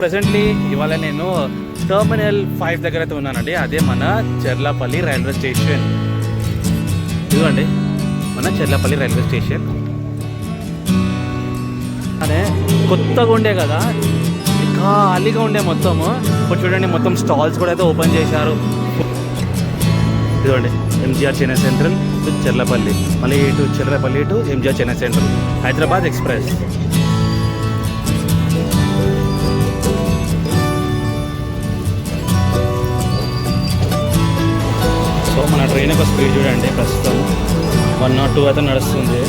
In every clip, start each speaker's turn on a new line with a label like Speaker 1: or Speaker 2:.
Speaker 1: Presently ఇవాళ నేను terminal five దగ్గర అయితే ఉన్నానండి. అదే మన చెర్లపల్లి రైల్వే స్టేషన్. ఇదిగోండి మన చెర్లపల్లి రైల్వే స్టేషన్. అదే కొత్తగా ఉండే కదా. ఖాళీగా ఉండే మొత్తము ఇప్పుడు చూడండి మొత్తం స్టాల్స్ కూడా అయితే ఓపెన్ చేశారు. ఇదిగోండి MGR Chennai central to Cherlapalli. మళ్ళీ ఇటు Cherlapalli to MGR Chennai central Hyderabad express. మన ట్రైన్ యొక్క స్పీడ్ చూడండి ప్రస్తుతం. వన్ నాట్ టూ అయితే నడుస్తుంది.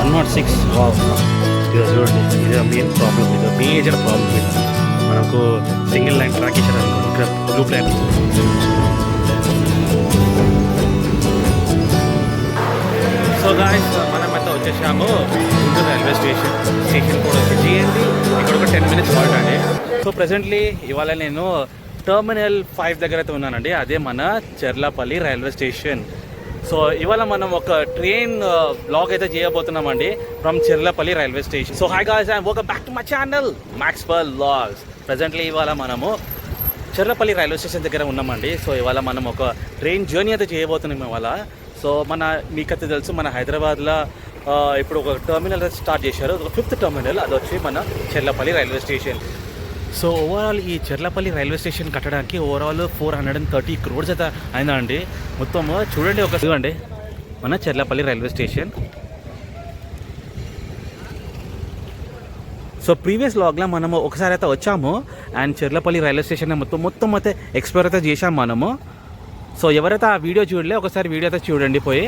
Speaker 1: వన్ నాట్ సిక్స్ చూడండి ఇది మెయిన్ ప్రాబ్లం ఇది మేజర్ ప్రాబ్లం ఇది. మనకు సింగిల్ లైన్ ట్రాక్ ఇచ్చారు ప్లాన్ ఇక్కడ లూప్ లైన్ సో గాయస్ మనం అయితే వచ్చేసాము గుంటూరు రైల్వే స్టేషన్ స్టేషన్ కూడా వచ్చి ఇక్కడ ఒక టెన్ మినిట్స్ హాల్ట్ అండి. సో ప్రెసెంట్లీ ఇవాళ నేను టర్మినల్ ఫైవ్ దగ్గర అయితే ఉన్నానండి. అదే మన చెర్లపల్లి రైల్వే స్టేషన్. సో ఇవాళ మనం ఒక ట్రైన్ బ్లాగ్ అయితే చేయబోతున్నామండి from Cherlapalli railway station. So hi guys and ఒక back to my channel max per logs presently ఇవాళ మనము చెర్లపల్లి రైల్వే స్టేషన్ దగ్గర ఉన్నామండి. సో ఇవాళ మనం ఒక ట్రైన్ జర్నీ అయితే చేయబోతున్నాం ఇవాళ. సో మన మీకైతే తెలుసు మన హైదరాబాద్లో ఇప్పుడు ఒక టర్మినల్ అయితే స్టార్ట్ చేశారు. ఒక ఫిఫ్త్ టర్మినల్ అది వచ్చి మన Cherlapalli railway station. So overall ఈ చెర్లపల్లి రైల్వే స్టేషన్ కట్టడానికి overall four hundred and thirty crores అయితే అయిందండి. మొత్తం చూడండి ఒక చూడండి మన Cherlapalli railway station. So previous లాగ్లో మనము ఒకసారి అయితే వచ్చాము. అండ్ చెర్లపల్లి రైల్వే స్టేషన్ మొత్తం మొత్తం అయితే ఎక్స్ప్లోర్ అయితే చేశాము మనము. సో ఎవరైతే ఆ వీడియో చూడలే ఒకసారి వీడియో అయితే చూడండి పోయి.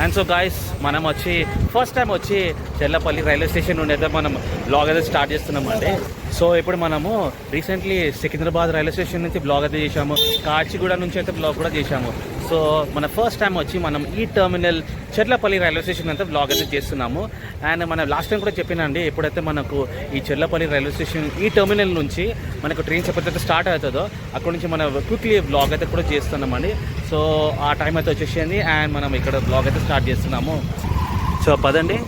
Speaker 1: అండ్ సో గాయస్ మనం వచ్చి ఫస్ట్ టైం వచ్చి చెల్లపల్లి రైల్వే స్టేషన్ నుండి అయితే మనం బ్లాగ్ అయితే స్టార్ట్ చేస్తున్నామండి సో ఇప్పుడు మనము రీసెంట్లీ సికింద్రాబాద్ రైల్వే స్టేషన్ నుంచి బ్లాగ్ అయితే చేసాము కాచిగూడ నుంచి అయితే బ్లాగ్ కూడా చేసాము సో మన ఫస్ట్ టైం వచ్చి మనం ఈ టర్మినల్ చెర్లపల్లి రైల్వే స్టేషన్ అంతా బ్లాగ్ అయితే చేస్తున్నాము. అండ్ మన లాస్ట్ టైం కూడా చెప్పినండి ఎప్పుడైతే మనకు ఈ చెర్లపల్లి రైల్వే స్టేషన్ ఈ టర్మినల్ నుంచి మనకు ట్రైన్స్ ఎప్పుడైతే స్టార్ట్ అవుతుందో అక్కడ నుంచి మనం క్విక్లీ బ్లాగ్ అయితే కూడా చేస్తున్నామండి. సో ఆ టైం అయితే వచ్చేసింది అండ్ మనం ఇక్కడ బ్లాగ్ అయితే స్టార్ట్ చేస్తున్నాము. సో పదండి.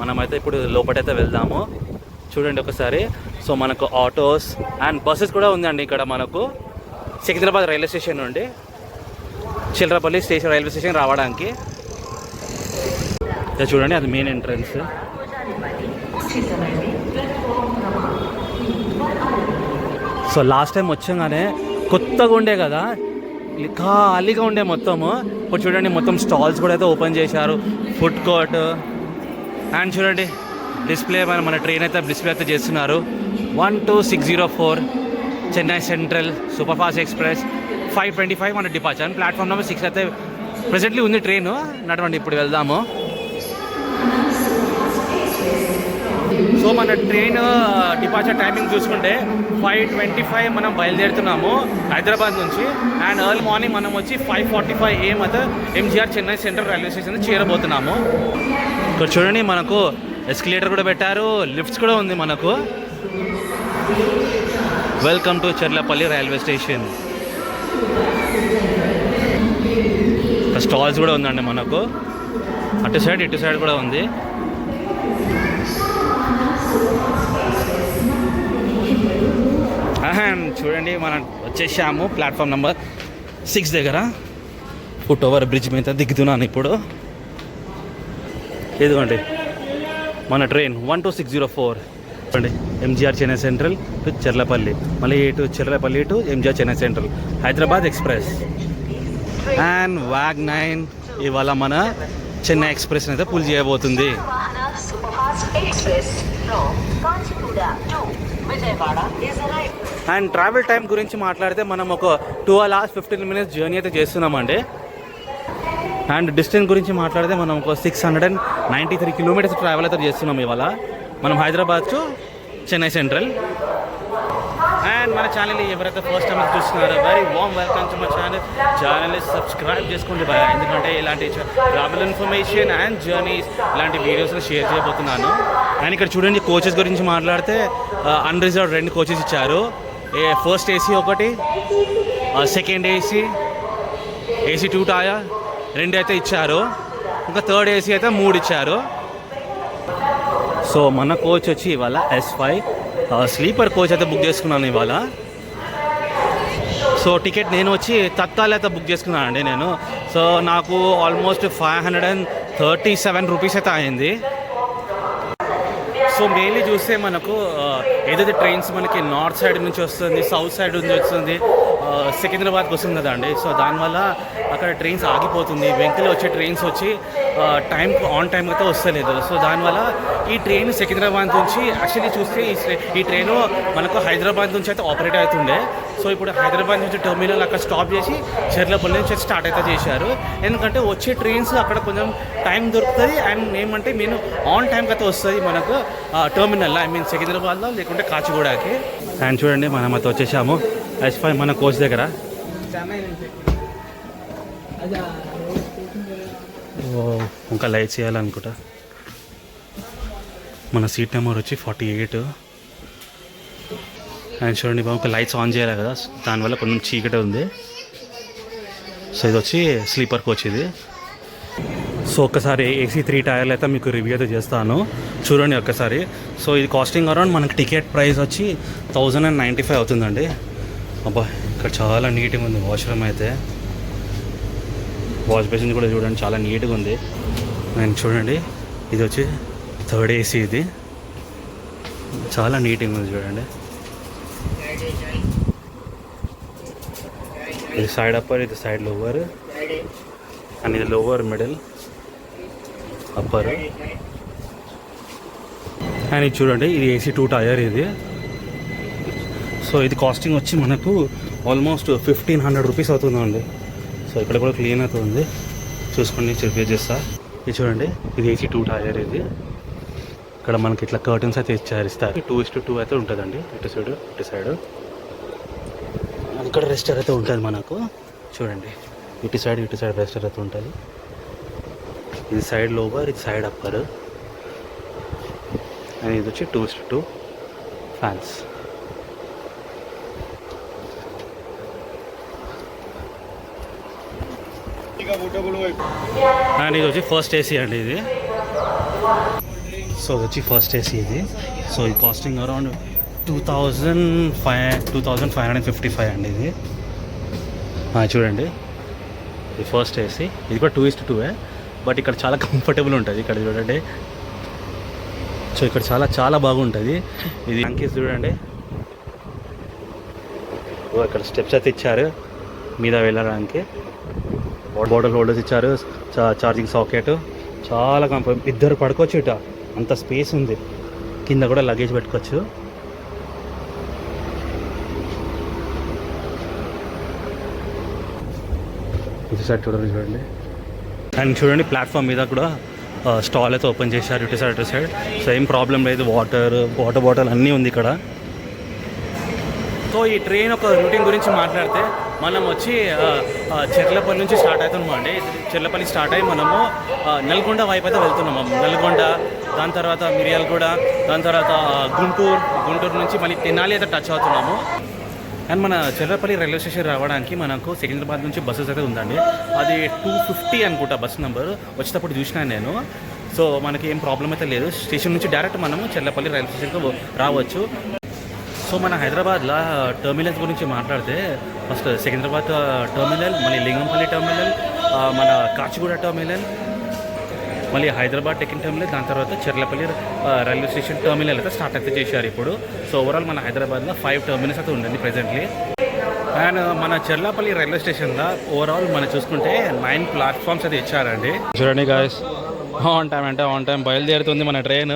Speaker 1: మనమైతే ఇప్పుడు లోపటైతే వెళ్దాము. చూడండి ఒకసారి. సో మనకు ఆటోస్ అండ్ బస్సెస్ కూడా ఉందండి ఇక్కడ మనకు. సికింద్రాబాద్ రైల్వే స్టేషన్ నుండి. చిల్లరపల్లి స్టేషన్ రైల్వే స్టేషన్ రావడానికి. చూడండి అది main entrance so last time వచ్చాగానే కొత్తగా ఉండే కదా. ఖాళీగా ఉండే మొత్తము. ఇప్పుడు చూడండి మొత్తం స్టాల్స్ కూడా అయితే ఓపెన్ చేశారు. ఫుడ్ కోర్ట్ అండ్ చూడండి డిస్ప్లే మన మన ట్రైన్ అయితే డిస్ప్లే అయితే చేస్తున్నారు. One two six zero four Chennai central super fast express five twenty five మన డిపార్చర్ ప్లాట్ఫామ్ నెంబర్ సిక్స్ అయితే ప్రెసెంట్లీ ఉంది ట్రైన్ నడవండి ఇప్పుడు వెళ్దాము. సో మన ట్రైన్ డిపార్చర్ టైమింగ్ చూసుకుంటే ఫైవ్ ట్వంటీ ఫైవ్ మనం బయలుదేరుతున్నాము హైదరాబాద్ నుంచి. అండ్ ఎర్లీ మార్నింగ్ మనం వచ్చి ఫైవ్ ఫార్టీ ఫైవ్ ఏఎం అయితే MGR Chennai central railway station చేరబోతున్నాము. ఇక్కడ చూడండి మనకు ఎస్కలేటర్ కూడా పెట్టారు లిఫ్ట్స్ కూడా ఉంది మనకు. Welcome to Cherlapalli railway station stalls కూడా ఉందండి మనకు. అటు సైడ్ ఇటు సైడ్ కూడా ఉంది. చూడండి మనం వచ్చేసాము. ప్లాట్ఫామ్ నెంబర్ సిక్స్ దగ్గర. ఫుట్ ఓవర్ బ్రిడ్జ్ మీద దిగుతున్నాను ఇప్పుడు. ఇదిగోండి. మన train one two six zero four చెప్పండి. MGR Chennai central to Cherlapalli. మళ్ళీ ఇటు Cherlapalli to MGR Chennai central. Hyderabad express. And Wagh nine ఇవాళ మన చెన్నై ఎక్స్ప్రెస్ అయితే పుల్ చేయబోతుంది. అండ్ ట్రావెల్ టైం గురించి మాట్లాడితే మనం ఒక two hours fifteen minutes journey అయితే చేస్తున్నామండి. అండ్ డిస్టెన్స్ గురించి మాట్లాడితే మనం ఒక six hundred and ninety three kilometres travel అయితే చేస్తున్నాం ఇవాళ. మనం Hyderabad to Chennai central. And మన ఛానల్ ఎవరైతే ఫస్ట్ టైం చూస్తున్నారో very warm welcome to my channel channel subscribe చేసుకోండి బాయ్ ఎందుకంటే ఇలాంటి ట్రావెల్ ఇన్ఫర్మేషన్ అండ్ జర్నీస్ ఇలాంటి వీడియోస్ని షేర్ చేయబోతున్నాను. అండ్ ఇక్కడ చూడండి కోచెస్ గురించి మాట్లాడితే అన్రిజర్వ్ రెండు కోచెస్ ఇచ్చారు. ఏ ఫస్ట్ ఏసీ ఒకటి సెకండ్ ఏసీ ఏసీ టూ టాయా? రెండు అయితే ఇచ్చారు. ఇంకా థర్డ్ ఏసీ అయితే మూడు ఇచ్చారు. సో మన కోచ్ వచ్చి ఇవాళ ఎస్ ఫైవ్ స్లీపర్ కోచ్ అయితే బుక్ చేసుకున్నాను ఇవాళ. సో టికెట్ నేను వచ్చి తత్కాల్ అయితే బుక్ చేసుకున్నాను అండి నేను. సో నాకు almost five hundred and thirty seven rupees అయితే అయింది. సో మెయిన్లీ చూస్తే మనకు ఏదైతే ట్రైన్స్ మనకి నార్త్ సైడ్ నుంచి వస్తుంది సౌత్ సైడ్ నుంచి వస్తుంది సికింద్రాబాద్కి వస్తుంది కదా అండి సో దానివల్ల అక్కడ ట్రైన్స్ ఆగిపోతుంది. వెంకలు వచ్చే ట్రైన్స్ వచ్చి టైం ఆన్ టైం అయితే వస్తలేదు. సో దానివల్ల ఈ ట్రైన్ సికింద్రాబాద్ నుంచి యాక్చువల్లీ చూస్తే ఈ ట్రై- ఈ ట్రైన్ మనకు హైదరాబాద్ నుంచి అయితే ఆపరేట్ అవుతుండే. సో ఇప్పుడు హైదరాబాద్ నుంచి టెర్మినల్ అక్కడ స్టాప్ చేసి చెర్లపల్లి నుంచి స్టార్ట్ అయితే చేశారు. ఎందుకంటే వచ్చే ట్రైన్స్ అక్కడ కొంచెం టైం దొరుకుతుంది అండ్ ఏమంటే నేను ఆన్ టైంకి అయితే వస్తుంది మనకు టెర్మినల్ ఐ మీన్ సికింద్రాబాద్లో లేకుంటే కాచిగూడకి. అండ్ చూడండి మనం అయితే వచ్చేసాము. ఎస్ ఫైవ్ మన కోచ్ దగ్గర. ఇంకా లైట్స్ చేయాలనుకుంటా. మన సీట్ నెంబర్ వచ్చి ఫార్టీ ఎయిట్. అండ్ చూడండి బాబు ఒక లైట్స్ ఆన్ చేయాలి కదా దానివల్ల కొంచెం చీకటి ఉంది. సో ఇది వచ్చి స్లీపర్ కోచ్ ఇది. సో ఒక్కసారి ఏసీ త్రీ టైర్లు అయితే మీకు రివ్యూ అయితే చేస్తాను. చూడండి ఒక్కసారి. సో ఇది కాస్టింగ్ అరౌండ్ మనకి టికెట్ ప్రైస్ వచ్చి థౌజండ్ అండ్ నైంటీ ఫైవ్ అవుతుందండి. అబ్బా ఇక్కడ చాలా నీట్గా ఉంది వాష్రూమ్ అయితే. వాష్ బేసిన్ కూడా చూడండి చాలా నీట్గా ఉంది. అండ్ చూడండి ఇది వచ్చి థర్డ్ ఏసీ ఇది. చాలా నీట్గా ఉంది చూడండి. ఇది సైడ్ అప్పర్ ఇది సైడ్ లోవర్. అండ్ ఇది లోవర్ మిడిల్ అప్పర్. అండ్ ఇది చూడండి ఇది ఏసీ టూ టైర్ ఇది. సో ఇది కాస్టింగ్ వచ్చి మనకు ఆల్మోస్ట్ ఫిఫ్టీన్ హండ్రెడ్ రూపీస్ అవుతుందండి. సో ఇక్కడ కూడా క్లీన్ అవుతుంది. చూసుకోండి రిపేర్ చేస్తా. ఇది చూడండి ఇది ఏసీ టూ టైర్ ఇది. ఇక్కడ మనకి ఇట్లా కర్టన్స్ అయితే ఇచ్చారు ఇస్తారు టూ ఇస్ టూ అయితే ఉంటుందండి. ఇటు సైడ్ ఇటు సైడ్ ఇక్కడ రెస్టర్ అయితే ఉంటుంది మనకు. చూడండి. ఇటు సైడ్ ఇటు సైడ్ రెస్టర్ అయితే ఉంటుంది. ఇది సైడ్ లోవర్ ఇది సైడ్ అప్పర్ అండ్ ఇది వచ్చి టూ టూ ఫ్యాన్స్ అండ్ ఇది వచ్చి ఫస్ట్ ఏసీ అండి ఇది. సో వచ్చి ఫస్ట్ ఏసీ ఇది. సో ఇది costing around two thousand five two thousand five hundred fifty five అండి ఇది. చూడండి. ఇది ఫస్ట్ ఏసీ ఇది కూడా టూ ఇస్ట్ టూవే బట్ ఇక్కడ చాలా కంఫర్టబుల్ ఉంటుంది. ఇక్కడ చూడండి. సో ఇక్కడ చాలా చాలా బాగుంటుంది. ఇది అంకీస్ చూడండి. ఇక్కడ స్టెప్స్ అయితే ఇచ్చారు. మీద వెళ్ళడానికి బాటిల్ హోల్డర్స్ ఇచ్చారు. ఛార్జింగ్ సాకెట్ చాలా కంఫర్ట్ ఇద్దరు పడుకోవచ్చు ఇట. అంత స్పేస్ ఉంది. కింద కూడా లగేజ్ పెట్టుకోవచ్చు. ఇటు సైడ్ చూడండి చూడండి. అండ్ చూడండి ప్లాట్ఫామ్ మీద కూడా స్టాల్ అయితే ఓపెన్ చేశారు ఇటు సైడ్ ఇటు సైడ్ సో ఏం ప్రాబ్లం లేదు వాటర్ వాటర్ బాటిల్ అన్నీ ఉంది ఇక్కడ. సో ఈ ట్రైన్ ఒక రూటింగ్ గురించి మాట్లాడితే మనం వచ్చి చెర్లపల్లి నుంచి స్టార్ట్ అవుతున్నాం అండి. చెర్లపల్లి స్టార్ట్ అయ్యి మనము నల్గొండ వైపు అయితే వెళ్తున్నాము నల్గొండ దాని తర్వాత మిరియాలగూడ దాని తర్వాత గుంటూరు గుంటూరు నుంచి మళ్ళీ తెనాలి అయితే టచ్ అవుతున్నాము. అండ్ మన చెర్లపల్లి రైల్వే స్టేషన్ రావడానికి మనకు సికింద్రాబాద్ నుంచి బస్సెస్ అయితే ఉందండి. అది టూ ఫిఫ్టీ అనుకుంటా బస్ నెంబర్ వచ్చేటప్పుడు చూసినాను నేను. సో మనకి ఏం ప్రాబ్లం అయితే లేదు. స్టేషన్ నుంచి డైరెక్ట్ మనము చెర్లపల్లి రైల్వే స్టేషన్కి రావచ్చు. సో మన హైదరాబాద్లో టర్మినల్స్ గురించి మాట్లాడితే ఫస్ట్ సికింద్రాబాద్ టర్మినల్ మళ్ళీ లింగంపల్లి టర్మినల్ మన కాచిగూడ టర్మినల్ మళ్ళీ హైదరాబాద్ టెకిన్ టర్మినల్ దాని తర్వాత చెర్లపల్లి రైల్వే స్టేషన్ టర్మినల్ అయితే స్టార్ట్ అయితే చేశారు ఇప్పుడు. సో ఓవరాల్ మన హైదరాబాద్లో ఫైవ్ టర్మినల్స్ అయితే ఉండండి ప్రెజెంట్లీ అండ్ మన చెర్లపల్లి రైల్వే స్టేషన్లో ఓవరాల్ మనం చూసుకుంటే నైన్ ప్లాట్ఫామ్స్ అయితే ఇచ్చారండి. చూడండి గాయస్ ఆన్ టైం అంటే ఆన్ టైం బయలుదేరుతుంది మన ట్రైన్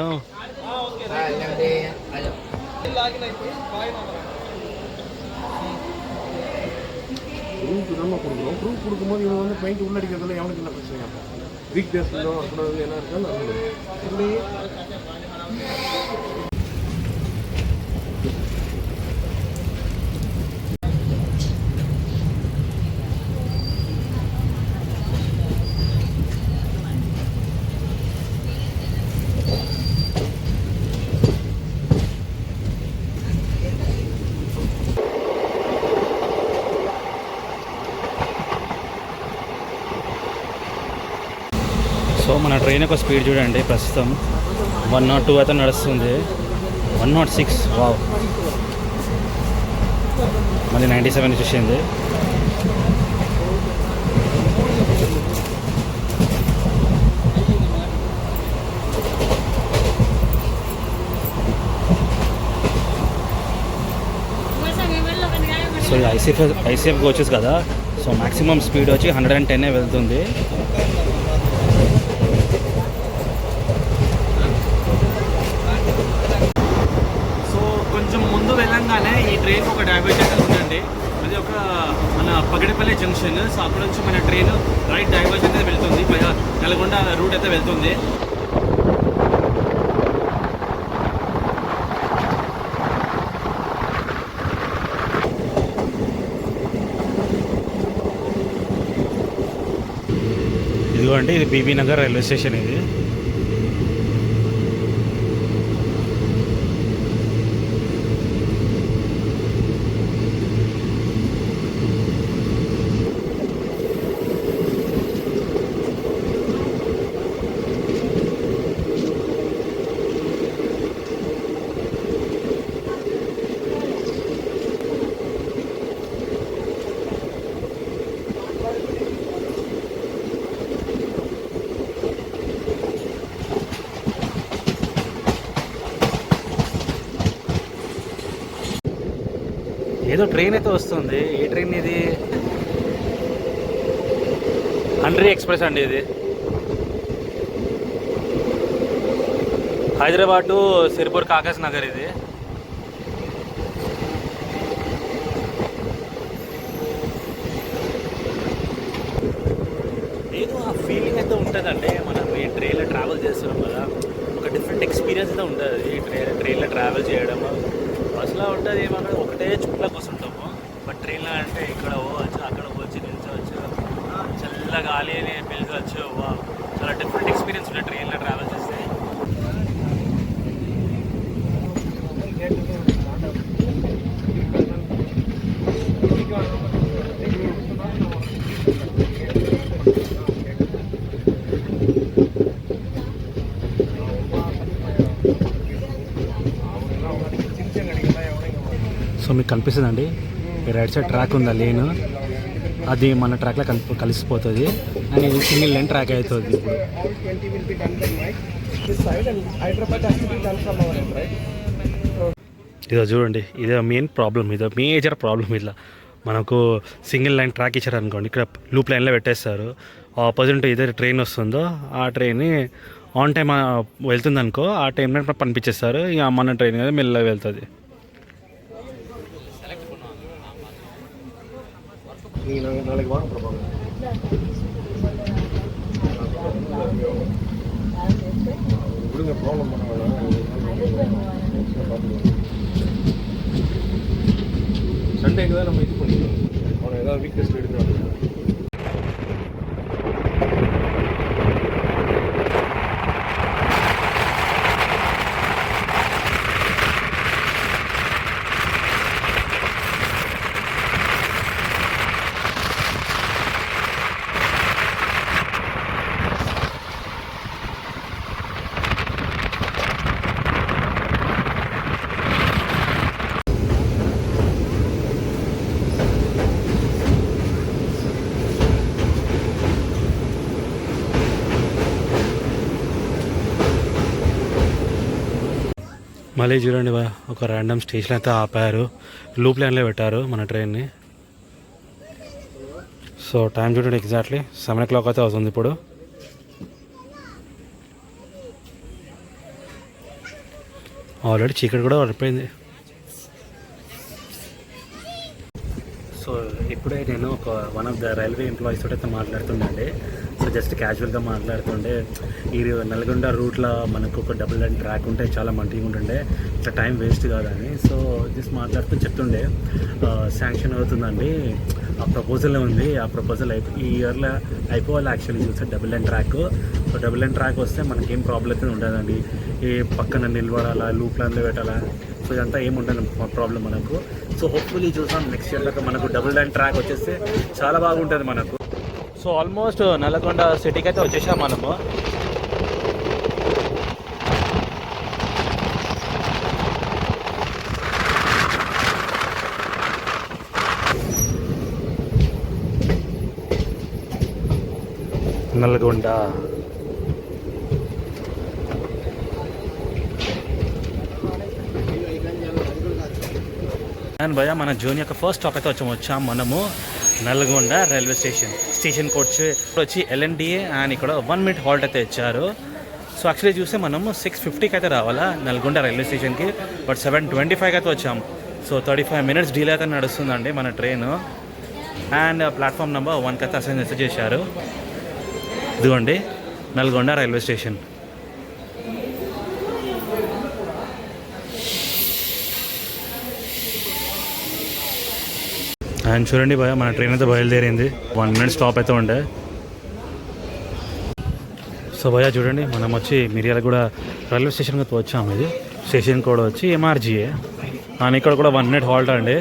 Speaker 2: ப்ரூஃப் நம்ம கொடுக்குறோம் ப்ரூஃப் கொடுக்கும்போது இவங்க வந்து பெயிண்ட் உள்ளடிக்கிறதுல எவனுக்கு என்ன பிரச்சனை? வீக் டேஸ்லோ அப்படின்னு என்ன இருக்கான்னு இல்லையே
Speaker 1: సో మన ట్రైన్ యొక్క స్పీడ్ చూడండి ప్రస్తుతం. వన్ నాట్ టూ అయితే నడుస్తుంది. వన్ నాట్ సిక్స్ వావ్ మళ్ళీ నైంటీ సెవెన్ చూసింది సో ఐసీఎఫ్ ఐసీఎఫ్ కోచెస్ కదా. సో మ్యాక్సిమం స్పీడ్ వచ్చి హండ్రెడ్ అండ్ టెన్నే వెళ్తుంది సో కొంచెం ముందు ఈ ట్రైన్ ఒక డైవర్జన్ ఉందండి. అది ఒక మన పగడపల్లి జంక్షన్ సో అక్కడ నుంచి మన ట్రైన్ రైట్ డైవర్జన్ అయితే వెళ్తుంది. నల్గొండ రూట్ అయితే వెళ్తుంది. ఇదిగోండి ఇది బీబీ నగర్ రైల్వే స్టేషన్ ఇది. ఏదో ట్రైన్ అయితే వస్తుంది. ఏ ట్రైన్ ఇది? హండ్రీ ఎక్స్ప్రెస్ అండి ఇది. హైదరాబాద్ టు సిరిపూర్ కాకాస్ నగర్ ఇది. ఏదో ఆ ఫీలింగ్ అయితే ఉంటుందండి. మనం ఈ ట్రైన్లో ట్రావెల్ చేస్తున్నాం కదా. ఒక డిఫరెంట్ ఎక్స్పీరియన్స్ అయితే ఉంటుంది. ఈ ట్రైన్ ట్రైన్లో ట్రావెల్ చేయడం బస్సులో ఉంటుంది ఏమన్నా ఒకటే చుట్ల కూర్చుంటాము బట్ ట్రైన్లో అంటే ఇక్కడ పోవచ్చు అక్కడ పోవచ్చు నిల్చోవచ్చు. చల్ల గాలి అని పిలిచవచ్చు వా చాలా డిఫరెంట్ ఎక్స్పీరియన్స్ ఉంటుంది ట్రైన్లో ట్రావెల్ చేస్తే సో మీకు కనిపిస్తుందండి. రైట్ సైడ్ ట్రాక్ ఉందా లేన్? అది మన ట్రాక్లో కలిపి కలిసిపోతుంది. అండ్ ఇది సింగిల్ లైన్ ట్రాక్ అవుతుంది ఇప్పుడు. ఇదో చూడండి ఇదే మెయిన్ ప్రాబ్లం ఇదో మేజర్ ప్రాబ్లం ఇట్లా. మనకు సింగిల్ లైన్ ట్రాక్ ఇచ్చారు అనుకోండి ఇక్కడ లూప్ లైన్లో పెట్టేస్తారు. ఆపోజిట్ ఏదైతే ట్రైన్ వస్తుందో ఆ ట్రైన్ ఆన్ టైం వెళ్తుంది అనుకో ఆ టైంలో పంపించేస్తారు ఇక మన ట్రైన్ కదా మెల్లగా వెళ్తుంది.
Speaker 2: நீங்கள் நாங்கள் நாளைக்கு வாங்க பிரபாகர் விடுங்க ப்ராப்ளம் பண்ண வேணாம்.
Speaker 1: మళ్ళీ చూడండి బా ఒక ర్యాండమ్ స్టేషన్ అయితే ఆపారు. లూప్ లైన్లో పెట్టారు మన ట్రైన్ని సో టైం చూడండి ఎగ్జాక్ట్లీ సెవెన్ ఓ క్లాక్ అయితే అవుతుంది ఇప్పుడు. ఆల్రెడీ చీకటి కూడా పడిపోయింది. సో ఇప్పుడే నేను ఒక one of the railway employees తోటి అయితే మాట్లాడుతుండే జస్ట్ క్యాజువల్గా మాట్లాడుతుండే ఈ నల్గొండ రూట్లో మనకు ఒక డబుల్ లైన్ ట్రాక్ ఉంటే చాలా మంచిగా ఉంటుండే. ఇట్లా టైం వేస్ట్ కాదని. సో జస్ట్ మాట్లాడుతూ చెప్తుండే శాంక్షన్ అవుతుందండి. ఆ ప్రపోజల్ ఉంది. ఆ ప్రపోజల్ అయిపో ఈ ఇయర్లో అయిపోవాలి యాక్చువల్లీ చూస్తే double line track so double line track వస్తే మనకేం ప్రాబ్లం అయితే ఉండదండి. ఏ పక్కన నిలబడాలా లూప్ లైన్లో పెట్టాలా? సో ఇదంతా ఏమి ఉండదు ప్రాబ్లం మనకు. సో హోప్ఫుల్లీ చూసాం నెక్స్ట్ ఇయర్లో మనకు డబుల్ లైన్ ట్రాక్ వచ్చేస్తే చాలా బాగుంటుంది మనకు. సో ఆల్మోస్ట్ నల్లగొండ సిటీకి అయితే వచ్చేసాం మనము. నల్గొండ అండ్ భయ మన జూన్ యొక్క ఫస్ట్ స్టాప్ అయితే వచ్చాము మనము. Nalgonda railway station station coach వచ్చి ఎల్ఎన్డిఏ అండ్ ఇక్కడ వన్ మినిట్ హాల్ట్ అయితే ఇచ్చారు. సో యాక్చువల్లీ చూస్తే మనము సిక్స్ ఫిఫ్టీకి అయితే రావాలా నల్గొండ రైల్వే స్టేషన్కి బట్ సెవెన్ ట్వంటీ ఫైవ్కి అయితే వచ్చాం. So thirty five minutes deal అయితే నడుస్తుందండి మన ట్రైన్ అండ్ ప్లాట్ఫామ్ నెంబర్ వన్కి అయితే అసైన్ చేశారు. ఇదిగోండి నల్గొండ రైల్వే స్టేషన్. అండ్ చూడండి భయ మన ట్రైన్ అయితే బయలుదేరింది. వన్ మినిట్ స్టాప్ అయితే ఉండే. సో భయ చూడండి మనం వచ్చి మిరియాల కూడా రైల్వే స్టేషన్కి అయితే వచ్చాము ఇది. స్టేషన్ కూడా వచ్చి ఎంఆర్జీఏ అండ్ ఇక్కడ కూడా వన్ మినిట్ హాల్ట్ అండి.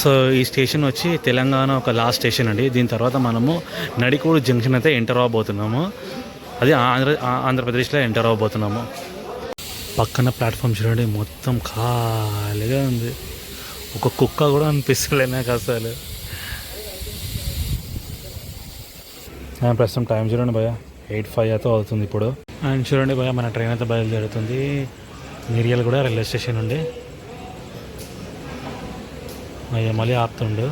Speaker 1: సో ఈ స్టేషన్ వచ్చి తెలంగాణ ఒక లాస్ట్ స్టేషన్ అండి. దీని తర్వాత మనము నడికూడు జంక్షన్ అయితే ఎంటర్ అవ్వబోతున్నాము. అది ఆంధ్ర ఆంధ్రప్రదేశ్లో ఎంటర్ అవ్వబోతున్నాము. పక్కన ప్లాట్ఫామ్ చూడండి మొత్తం ఖాళీగా ఉంది. ఒక కుక్క కూడా అనిపిస్తలే నాకు అసలు. ప్రస్తుతం టైం చూడండి భయ ఎయిట్ ఫైవ్ అయితే అవుతుంది ఇప్పుడు. అండ్ చూడండి భయ మన ట్రైన్ అయితే బయలుదేరుతుంది. మిరియల్ కూడా రైల్వే స్టేషన్ నుండి అయ్యా మళ్ళీ ఆపుతుండు.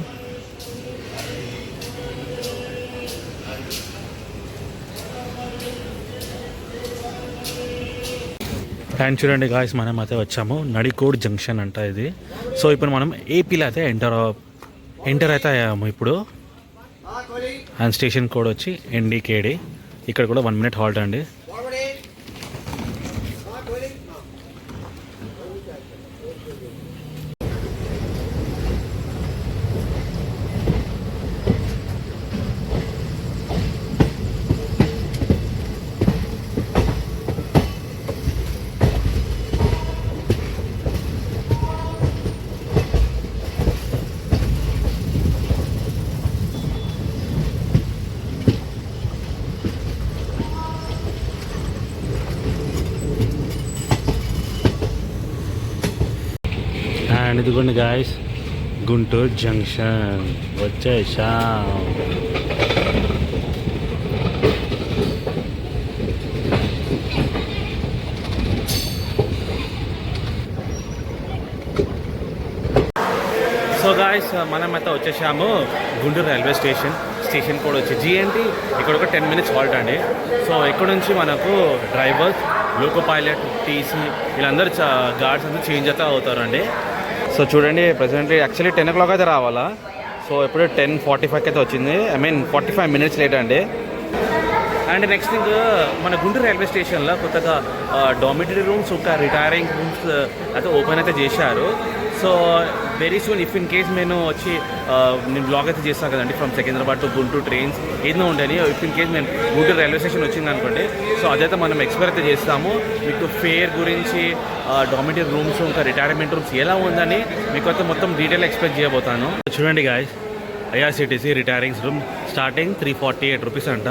Speaker 1: అండ్ చూడండి గాయస్ మనం అయితే వచ్చాము. నడికోడ్ జంక్షన్ అంట ఇది. సో ఇప్పుడు మనం ఏపీలో అయితే ఎంటర్ ఎంటర్ అయితే అయ్యాము ఇప్పుడు. అండ్ స్టేషన్ కోడ్ వచ్చి ఎన్డీకేడి ఇక్కడ కూడా వన్ మినిట్ హాల్ట్ అండి. అండ్ ఇదిగోండి గాయస్ గుంటూరు జంక్షన్ వచ్చేసా సో గాయస్ మనం అయితే వచ్చేసాము గుంటూరు రైల్వే స్టేషన్ స్టేషన్ కూడా వచ్చి జిఎన్టీ ఇక్కడ ఒక టెన్ మినిట్స్ హాల్ట్ అండి. సో ఇక్కడ నుంచి మనకు డ్రైవర్స్ లోకో పైలట్ టీసీ వీళ్ళందరూ గార్డ్స్ అందరూ చేంజ్ అయితే అవుతారండి. సో చూడండి present actually ten o'clock అయితే రావాలా? సో ఇప్పుడు టెన్ ఫార్టీ ఫైవ్కి అయితే వచ్చింది. I mean forty five minutes late అండి. అండ్ నెక్స్ట్ థింగ్ మన గుంటూరు రైల్వే స్టేషన్లో కొత్తగా డామిటరీ రూమ్స్ ఒక రిటైరింగ్ రూమ్స్ అయితే ఓపెన్ అయితే చేశారు. So very soon if in case నేను వచ్చి నేను బ్లాగ్ అయితే చేస్తాను కదండి from Secunderabad to Guntur trains ఏదో ఉండని ఇఫ్ ఇన్ కేస్ నేను గుంటూరు రైల్వే స్టేషన్ వచ్చింది అనుకోండి సో అదైతే మనం ఎక్స్ప్లోర్ అయితే చేస్తాము. మీకు ఫేర్ గురించి డామిటరీ రూమ్స్ ఇంకా రిటైర్మెంట్ రూమ్స్ ఎలా ఉందని మీకు అయితే మొత్తం డీటెయిల్ ఎక్స్ప్లెయిన్ చేయబోతాను. చూడండి guys IRCTC retirings room starting three forty eight rupees అంట.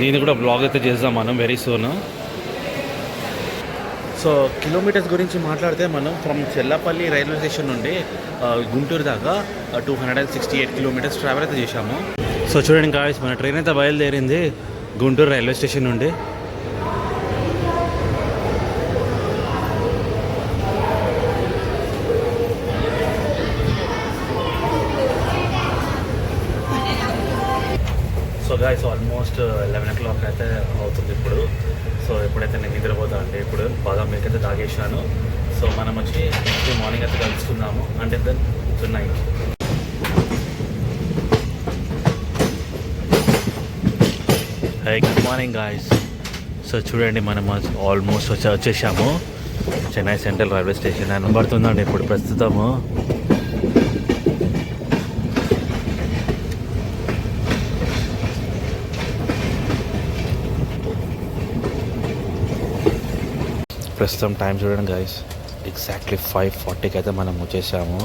Speaker 1: నేను కూడా బ్లాగ్ అయితే చేద్దాం మనం వెరీ సూన్ సో కిలోమీటర్స్ గురించి మాట్లాడితే మనం ఫ్రమ్ చెల్లపల్లి రైల్వే స్టేషన్ నుండి గుంటూరు దాకా two hundred and sixty eight kilometres travel అయితే చేశాము. సో చూడండి కాయస్ మన ట్రైన్ అయితే బయలుదేరింది గుంటూరు రైల్వే స్టేషన్ నుండి. So guys almost eleven o'clock అయితే అవుతుంది ఇప్పుడు. సో ఎప్పుడైతే నేను నిద్రపోతా అంటే ఇప్పుడు బాగా మిల్క్ అయితే తాగేసాను సో మనం వచ్చి మార్నింగ్ అయితే కలుసుకుందాము. అంటే then night hi good morning guys so చూడండి మనం ఆల్మోస్ట్ వచ్చి వచ్చేసాము. చెన్నై సెంట్రల్ రైల్వే స్టేషన్ అని పడుతుందండి ఇప్పుడు ప్రస్తుతము. ప్రస్తుతం టైం చూడండి గైస్ ఎగ్జాక్ట్లీ ఫైవ్ ఫార్టీకి అయితే మనం వచ్చేసాము.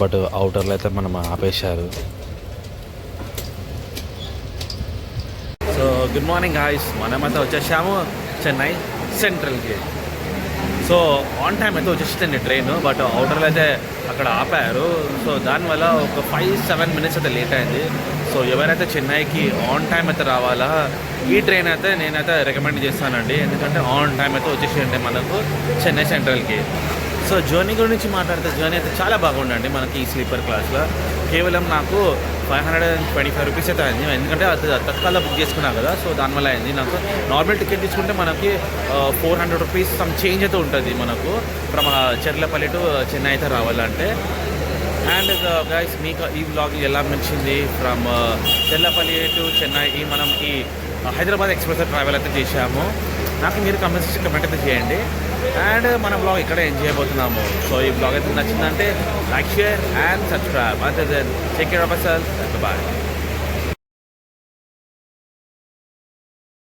Speaker 1: బట్ అవుటర్లో అయితే మనం ఆపేశారు. సో గుడ్ మార్నింగ్ గాయస్ మనమైతే వచ్చేసాము చెన్నై సెంట్రల్కి సో ఆన్ టైం అయితే వచ్చేసిందండి ట్రైన్ బట్ అవుటర్లో అయితే అక్కడ ఆపారు. సో దానివల్ల ఒక ఫైవ్ సెవెన్ మినిట్స్ అయితే లేట్ అయింది. సో ఎవరైతే చెన్నైకి ఆన్ టైం అయితే రావాలా ఈ ట్రైన్ అయితే నేనైతే రికమెండ్ చేస్తానండి. ఎందుకంటే ఆన్ టైం అయితే వచ్చేసేయండి మనకు చెన్నై సెంట్రల్కి సో జర్నీ గురించి మాట్లాడితే జర్నీ అయితే చాలా బాగుండండి మనకి ఈ స్లీపర్ క్లాస్లో కేవలం నాకు five hundred and twenty five rupees అయితే అయింది. ఎందుకంటే అది తత్కాల బుక్ చేసుకున్నాను కదా సో దానివల్ల అయింది. నాకు నార్మల్ టికెట్ తీసుకుంటే మనకి four hundred rupees some change అయితే ఉంటుంది మనకు. ఫ్రమ్ చెర్లపల్లి టు చెన్నై అయితే రావాలంటే. అండ్ గైస్ uh, మీకు ఈ బ్లాగ్ ఎలా నచ్చింది? From Chellapalli uh, to Chennai మనం ఈ uh, హైదరాబాద్ ఎక్స్ప్రెస్ ట్రావెల్ అయితే చేశాము. నాకు మీరు కమెంట్స్ కమెంట్ అయితే చేయండి. అండ్ మన బ్లాగ్ ఇక్కడ ఎంజాయ్ అయిపోతున్నాము. సో ఈ బ్లాగ్ అయితే నచ్చిందంటే లైక్ షేర్ అండ్ సబ్స్క్రైబ్ అంతే చెక్ కేర్ ఆఫ్ బాయ్